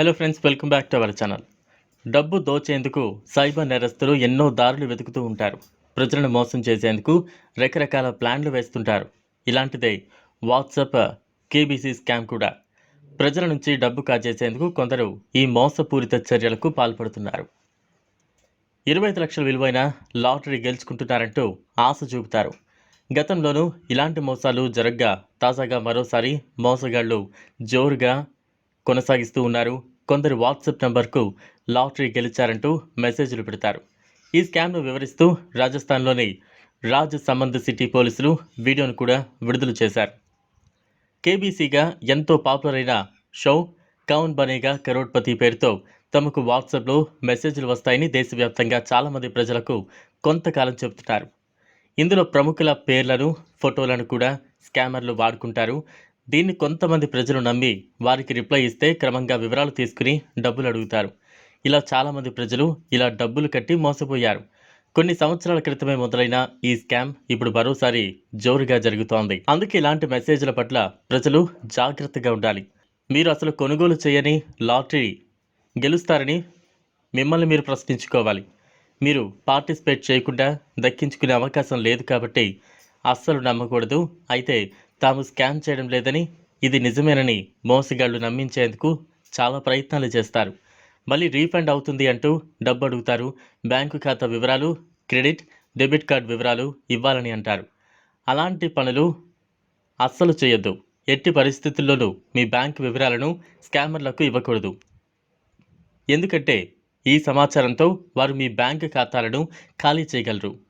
Hello friends welcome back to our channel డబ్బు దోచేందుకు cyber నేరస్తులు ఎన్నో దారులు వెతుకుతూ ఉంటారు. ప్రజలను మోసం చేసేందుకు రకరకాల ప్లాన్లు వేస్తుంటారు. ఇలాంటిదే వాట్సాప్ కేబీసీ స్కామ్ కూడా. ప్రజల నుంచి డబ్బు కాజేసేందుకు కొందరు ఈ మోసపూరిత చర్యలకు పాల్పడుతున్నారు. ఇరవై ఐదు లక్షల విలువైన లాటరీ గెలుచుకుంటున్నారంటూ ఆశ చూపుతారు. గతంలోనూ ఇలాంటి మోసాలు జరగ్గా తాజాగా మరోసారి మోసగాళ్ళు జోరుగా కొనసాగిస్తూ ఉన్నారు. కొందరు వాట్సాప్ నంబర్కు లాటరీ గెలిచారంటూ మెసేజ్లు పెడతారు. ఈ స్కామ్ను వివరిస్తూ రాజస్థాన్లోని రాజ్ సంబంధ్ సిటీ పోలీసులు వీడియోను కూడా విడుదల చేశారు. కేబీసీగా ఎంతో పాపులర్ అయిన షో కౌన్ బనేగా కరోడ్పతి పేరుతో తమకు వాట్సాప్లో మెసేజ్లు వస్తాయని దేశవ్యాప్తంగా చాలామంది ప్రజలకు కొంతకాలం చెబుతున్నారు ఇందులో ప్రముఖుల పేర్లను ఫోటోలను కూడా స్కామర్లు వాడుకుంటారు. దీన్ని కొంతమంది ప్రజలు నమ్మి వారికి రిప్లై ఇస్తే క్రమంగా వివరాలు తీసుకుని డబ్బులు అడుగుతారు. ఇలా చాలామంది ప్రజలు ఇలా డబ్బులు కట్టి మోసపోయారు. కొన్ని సంవత్సరాల క్రితమే మొదలైన ఈ స్కామ్ ఇప్పుడు మరోసారి జోరుగా జరుగుతోంది. అందుకే ఇలాంటి మెసేజ్ల పట్ల ప్రజలు జాగ్రత్తగా ఉండాలి. మీరు అసలు కొనుగోలు చేయని లాటరీ గెలుస్తారని మిమ్మల్ని మీరు ప్రశ్నించుకోవాలి. మీరు పార్టిసిపేట్ చేయకుండా దక్కించుకునే అవకాశం లేదు కాబట్టి అస్సలు నమ్మకూడదు. అయితే తాము స్కామ్ చేయడం లేదని ఇది నిజమేనని మోసగాళ్ళు నమ్మించేందుకు చాలా ప్రయత్నాలు చేస్తారు. మళ్ళీ రీఫండ్ అవుతుంది అంటూ డబ్బు అడుగుతారు. బ్యాంకు ఖాతా వివరాలు క్రెడిట్ డెబిట్ కార్డ్ వివరాలు ఇవ్వాలని అంటారు. అలాంటి పనులు అస్సలు చేయొద్దు. ఎట్టి పరిస్థితుల్లోనూ మీ బ్యాంక్ వివరాలను స్కామర్లకు ఇవ్వకూడదు. ఎందుకంటే ఈ సమాచారంతో వారు మీ బ్యాంక్ ఖాతాలను ఖాళీ చేయగలరు.